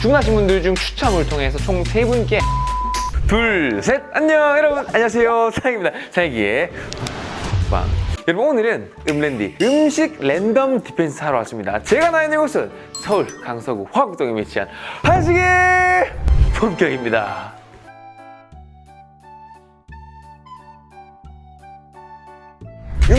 주문하신 분들 중 추첨을 통해서 총 세분께 둘, 셋, 안녕 여러분. 안녕하세요. 사장입니다. 사장기의 빵. 여러분 오늘은 음랜디 음식 랜덤 디펜스 하러 왔습니다. 제가 나와 있는 곳은 서울 강서구 화곡동에 위치한 한식의 본격입니다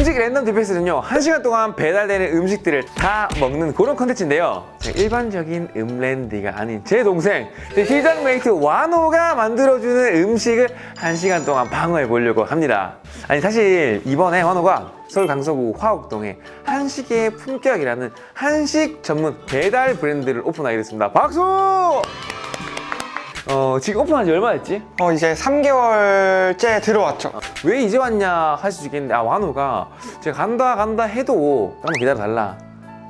음식 랜덤 디펜스는요. 한시간 동안 배달되는 음식들을 다 먹는 그런 컨텐츠인데요. 제 일반적인 음랜디가 아닌 제 동생 제 시장 메이트 와노가 만들어주는 음식을 한시간 동안 방어해 보려고 합니다. 아니 사실 이번에 와노가 서울 강서구 화곡동에 한식의 품격이라는 한식 전문 배달 브랜드를 오픈하게 됐습니다. 박수! 어, 지금 오픈한 지 얼마 됐지? 어 이제 3개월째 들어왔죠. 왜 이제 왔냐 할수 있겠는데 아 완호가 제가 간다 간다 해도 한번 기다려 달라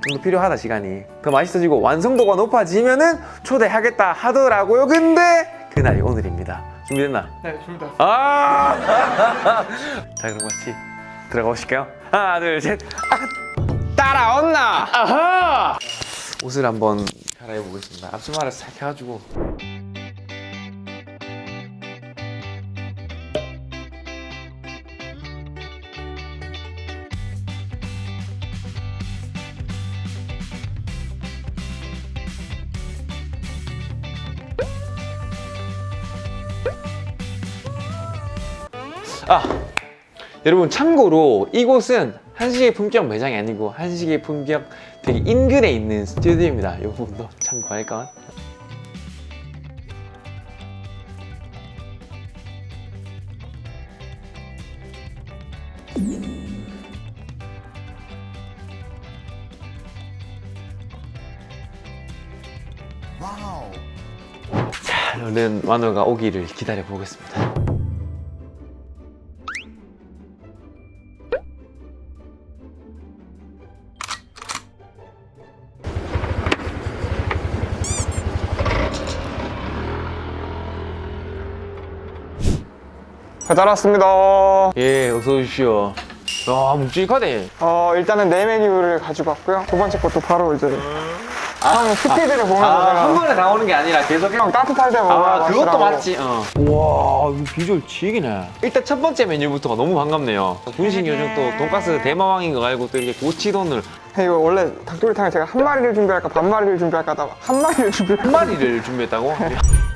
좀 더 필요하다 시간이 더 맛있어지고 완성도가 높아지면은 초대하겠다 하더라고요 근데 그날이 오늘입니다 준비됐나? 네, 둘 다. 아! 자 그럼 같이 들어가 보실까요? 하나 둘셋 따라온나? 아하! 옷을 한번 갈아입어 보겠습니다 앞치마를 싹 해가지고 아 여러분 참고로 이곳은 한식의 품격 매장이 아니고 한식의 품격 되게 인근에 있는 스튜디오입니다. 이 부분도 참고할까? 자, 얼른 완호가 오기를 기다려 보겠습니다. 배달 왔습니다. 예, 어서 오십시오. 야, 묵직하네. 어 일단은 네 메뉴를 가지고 왔고요. 두 번째 것도 바로 이제 형 스피드를 보면서 아, 제가 한 번에 나오는 게 아니라 계속 형 따뜻할 때 먹어야 아, 그것도 맛이라고. 맞지. 어. 와, 이거 비주얼 지기네. 일단 첫 번째 메뉴부터가 너무 반갑네요. 군신 요즘 또 돈가스 대마왕인 거 알고 또 이렇게 고치돈을 이거 원래 닭도리탕을 제가 한 마리를 준비할까 반 마리를 준비할까 하다가 한 마리를 준비. 한 마리를 준비했다고?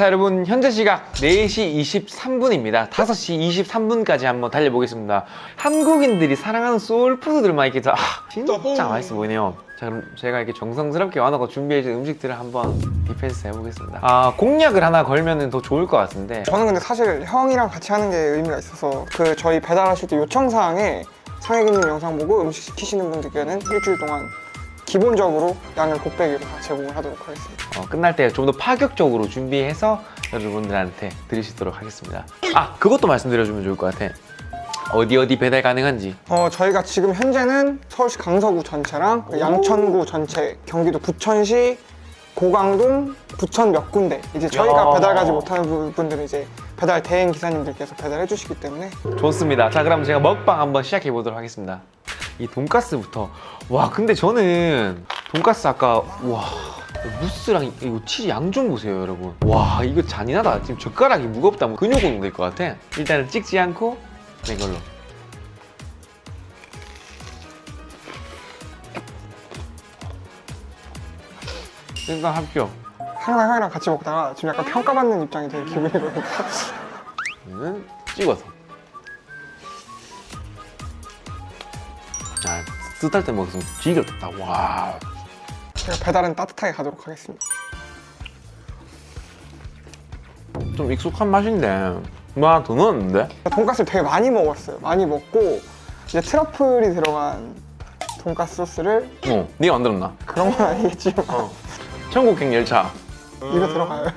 자 여러분 현재 시각 4시 23분입니다. 5시 23분까지 한번 달려보겠습니다. 한국인들이 사랑하는 소울푸드들만 이렇게 다 아, 진짜 맛있어 보이네요. 자 그럼 제가 이렇게 정성스럽게 와놓고 준비해준 음식들을 한번 디펜스 해보겠습니다. 아 공약을 하나 걸면 더 좋을 것 같은데. 저는 근데 사실 형이랑 같이 하는 게 의미가 있어서 그 저희 배달하실 때 요청사항에 상혜기님 영상 보고 음식 시키시는 분들께는 일주일 동안 기본적으로 양을 곱빼기로 다 제공을 하도록 하겠습니다. 어, 끝날 때 좀 더 파격적으로 준비해서 여러분들한테 드리시도록 하겠습니다. 아, 그것도 말씀드려주면 좋을 것 같아. 어디 어디 배달 가능한지. 어, 저희가 지금 현재는 서울시 강서구 전체랑 그 양천구 전체, 경기도 부천시, 고강동, 부천 몇 군데 이제 저희가 야. 배달 가지 못하는 부 분들은 이제 배달 대행 기사님들께서 배달해 주시기 때문에 좋습니다. 자, 그럼 제가 먹방 한번 시작해 보도록 하겠습니다. 이 돈가스부터. 와, 근데 저는 돈가스 아까 와 무스랑 이- 이거 치즈 양 좀 보세요, 여러분. 와, 이거 잔인하다. 지금 젓가락이 무겁다. 뭐 근육은 될것 같아. 일단은 찍지 않고 이걸로. 일단 합격. 항상 형이랑 같이 먹다가 지금 약간 평가받는 입장이 되는 기분이거든요. 는 찍어서. 자, 뜻할 때 먹으면 지겹다. 와. 제가 배달은 따뜻하게 가도록 하겠습니다. 좀 익숙한 맛인데. 뭐더 넣었는데? 돈가스를 되게 많이 먹었어요. 많이 먹고 이제 트러플이 들어간 돈가스 소스를 어, 네가 만들었나? 그런 건 아니겠지만 어. 천국행 열차. 이거 들어가요.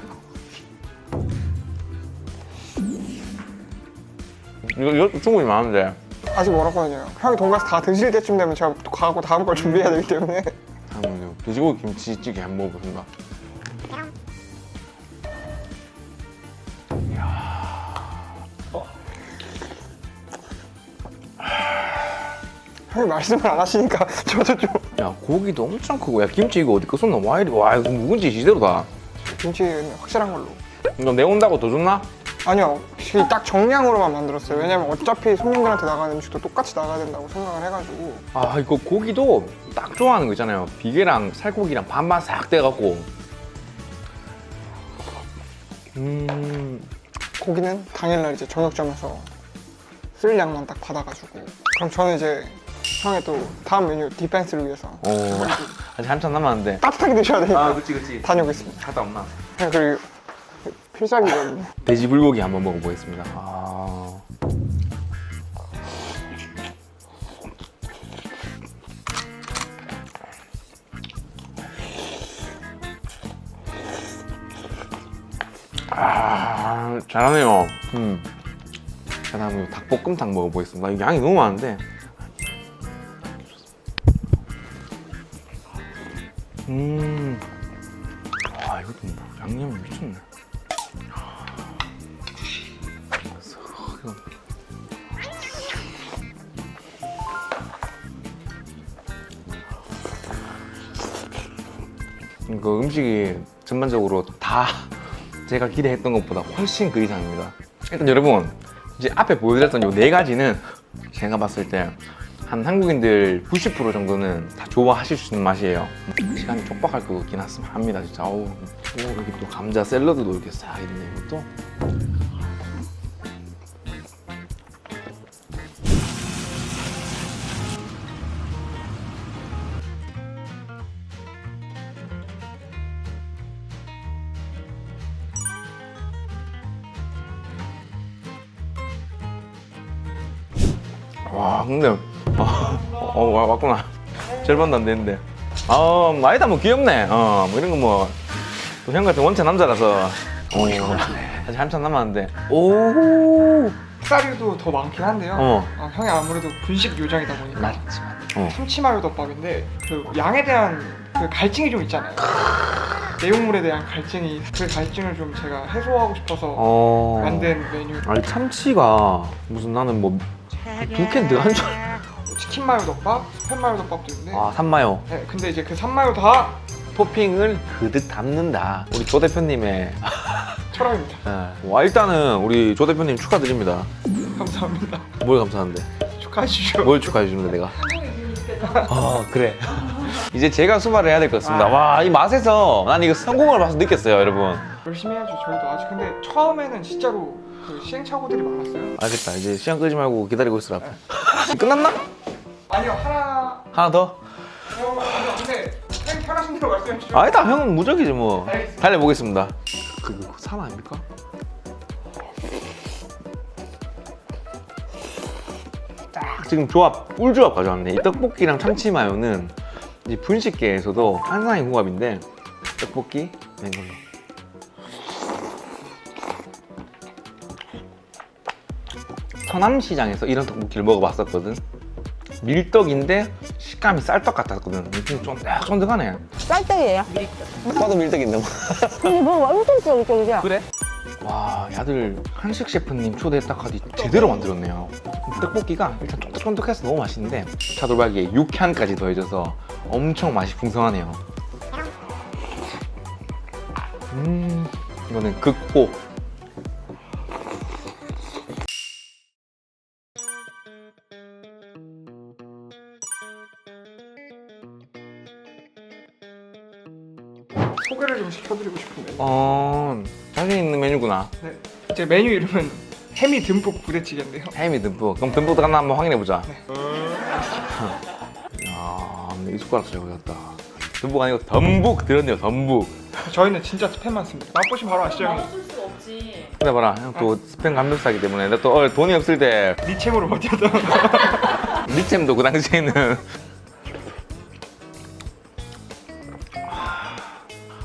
이거, 이거 충분히 많은데. 아직 멀었거든요. 형이 돈가스 다 드실 때쯤 되면 제가 또 가고 다음 걸 준비해야 되기 때문에. 다음은요. 돼지고기 김치찌개 한번 먹어보겠습니다. 형이 말씀을 안 하시니까 저도 좀 야 고기도 엄청 크고 야 김치 이거 어디 거었나 와 이리 와 이거 묵은지 제대로다. 김치 확실한 걸로. 이거 내 온다고 더 줬나? 아니요, 확실히 딱 정량으로만 만들었어요. 왜냐면 어차피 손님들한테 나가는 음식도 똑같이 나가야 된다고 생각을 해가지고. 아 이거 고기도 딱 좋아하는 거 있잖아요. 비계랑 살코기랑 반반 싹 돼갖고. 음. 고기는 당일날 이제 저녁점에서 쓸 양만 딱 받아가지고. 그럼 저는 이제 형의 또 다음 메뉴 디펜스를 위해서. 어, 아직 한참 남았는데. 따뜻하게 드셔야 되니까 그치 그치. 다녀오겠습니다. 갔다 없나? 형 그리고 필살기거든요. 돼지 불고기 한번 먹어보겠습니다 아 아, 잘하네요. 음. 자, 다음에 닭볶음탕 먹어보겠습니다. 양이 너무 많은데. 그 음식이 전반적으로 다 제가 기대했던 것보다 훨씬 그 이상입니다. 일단 여러분 이제 앞에 보여드렸던 이 네 가지는 제가 봤을 때 한 한국인들 90% 정도는 다 좋아하실 수 있는 맛이에요. 시간이 촉박할 것 같긴 합니다. 진짜. 어우, 오, 여기 또 감자 샐러드도 이렇게 싹 있네 이것도. 와 근데 아, 어, 와, 왔구나. 절반도 안 되는데. 아 나이다 뭐 귀엽네. 어뭐 이런 거 뭐. 또 형 같은 원체 남자라서. 어, 아직 한참 남았는데. 오. 쌀이도 더 많긴 한데요. 어. 어, 형이 아무래도 분식 요정이다 보니까. 맞지. 어. 참치마요 덮밥인데 그 양에 대한 그 갈증이 좀 있잖아요. 내용물에 대한 갈증이 그 갈증을 좀 제가 해소하고 싶어서 어. 만든 메뉴. 아니 참치가 무슨 나는 뭐 두 캔 들어간 줄 알- 치킨 마요 덮밥, 스팸 마요 덮밥도 있는데 아 산마요 네, 근데 이제 그 산마요 다 토핑을 그득 담는다 우리 조 대표님의 철학입니다. 예. 와 일단은 우리 조 대표님 축하드립니다 감사합니다. 뭘 감사한데 축하해 주시죠. 뭘 축하해 주는데 내가? 아 그래. 이제 제가 수발을 해야 될 것 같습니다. 와이 맛에서 난 이거 성공을 봐서 느꼈어요, 여러분. 열심히 해야죠. 저희도 아직 근데 처음에는 진짜로 그 시행착오들이 많았어요. 알겠다. 이제 시간 끄지 말고 기다리고 있으라. 끝났나? 아니요 하나 하나 더? 근데 형 편하신 대로 말씀해 주시죠. 아니다, 형은 무적이지 뭐. 알겠습니다. 달려보겠습니다. 그, 그, 산 아닙니까? 딱 지금 조합, 꿀조합 가져왔네. 이 떡볶이랑 참치 마요는 이 분식계에서도 환상의 궁합인데 떡볶이, 맹걸로. 서남시장에서 이런 떡볶이를 먹어봤었거든. 밀떡인데 식감이 쌀떡 같았거든. 느낌이 좀 쫀득쫀득하네. 쌀떡이에요. 봐도 밀떡인데 뭐. 근데 뭐 엄청 쫄깃쫄깃해요. 그래? 와, 야들 한식 셰프님 초대했다 카디 제대로 만들었네요. 떡볶이가 일단 쫀득쫀득해서 너무 맛있는데 차돌박이에 육향까지 더해져서 엄청 맛이 풍성하네요. 음, 이거는 극복. 메뉴구나. 네. 제 메뉴 이름은 해미 듬뿍 부대찌개인데요. 햄이 듬뿍. 그럼 듬뿍 들어갔나 한번 확인해 보자. 야, 근데 이 숟가락 잘 걸렸다. 듬뿍 아니고 덤북 들었네요, 덤북. 저희는 진짜 스팸만 씁니다. 맛보시면 바로 아시죠? 형님? 근데 봐라, 형 또 스팸 감별사기 때문에 내가 또 어, 돈이 없을 때 니챔으로 버텨도 리챔도 그 당시에는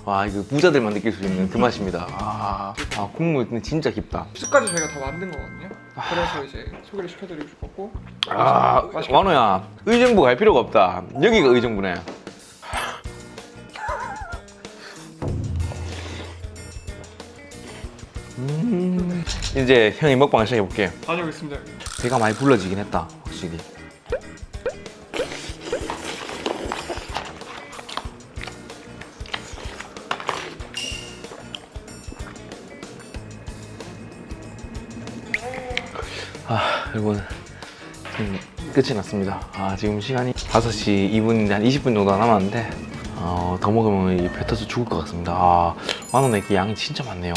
와 이거 부자들만 느낄 수 있는 그 맛입니다. 아, 아 국물 근데 진짜 깊다. 수까지 저희가 다 만든 거거든요. 그래서 이제 소개를 시켜드리고 싶었고. 아 맛있게 완호야 의정부 갈 필요가 없다. 여기가 의정부네. 음, 이제 형이 먹방 시작해 볼게. 다녀오겠습니다. 배가 많이 불러지긴 했다 확실히 여러분 지금 끝이 났습니다. 아 지금 시간이 5시 2분 한 20분 정도 남았는데 어, 더 먹으면 이 뱉어서 죽을 것 같습니다. 아 만원에 이렇게 양이 진짜 많네요.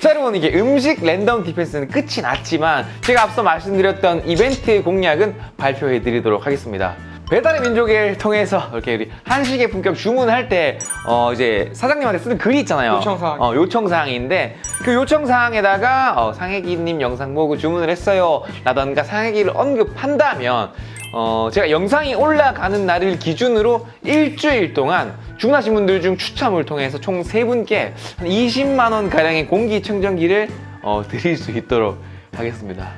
자 여러분 이게 음식 랜덤 디펜스는 끝이 났지만 제가 앞서 말씀드렸던 이벤트 공략은 발표해 드리도록 하겠습니다. 배달의 민족을 통해서 이렇게 우리 한식의 품격 주문할 때 어, 이제 사장님한테 쓰는 글이 있잖아요. 요청사항. 어, 요청사항인데 그 요청 사항에다가 어, 상혜기님 영상 보고 주문을 했어요 라던가 상혜기를 언급한다면 어, 제가 영상이 올라가는 날을 기준으로 일주일 동안 주문하신 분들 중 추첨을 통해서 총 세분께한 20만 원 가량의 공기청정기를 어, 드릴 수 있도록 하겠습니다.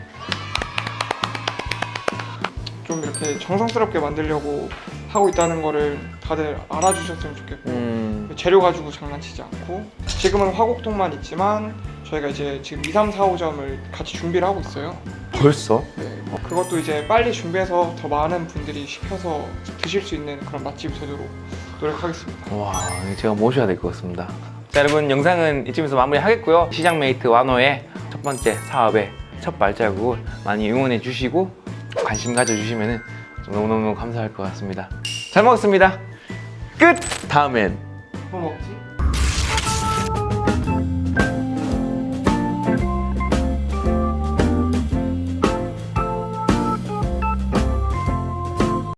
좀 이렇게 정성스럽게 만들려고 하고 있다는 거를 다들 알아주셨으면 좋겠고 음, 재료 가지고 장난치지 않고 지금은 화곡동만 있지만 저희가 이제 지금 2, 3, 4, 5점을 같이 준비를 하고 있어요. 벌써? 네. 그것도 이제 빨리 준비해서 더 많은 분들이 시켜서 드실 수 있는 그런 맛집이 되도록 노력하겠습니다. 와, 제가 모셔야 될 것 같습니다. 자, 여러분 영상은 이쯤에서 마무리하겠고요. 시장 메이트 완호의 첫 번째 사업의 첫 발자국을 많이 응원해 주시고 관심 가져주시면 너무너무 감사할 것 같습니다. 잘 먹었습니다. 끝! 다음엔 뭐 먹지?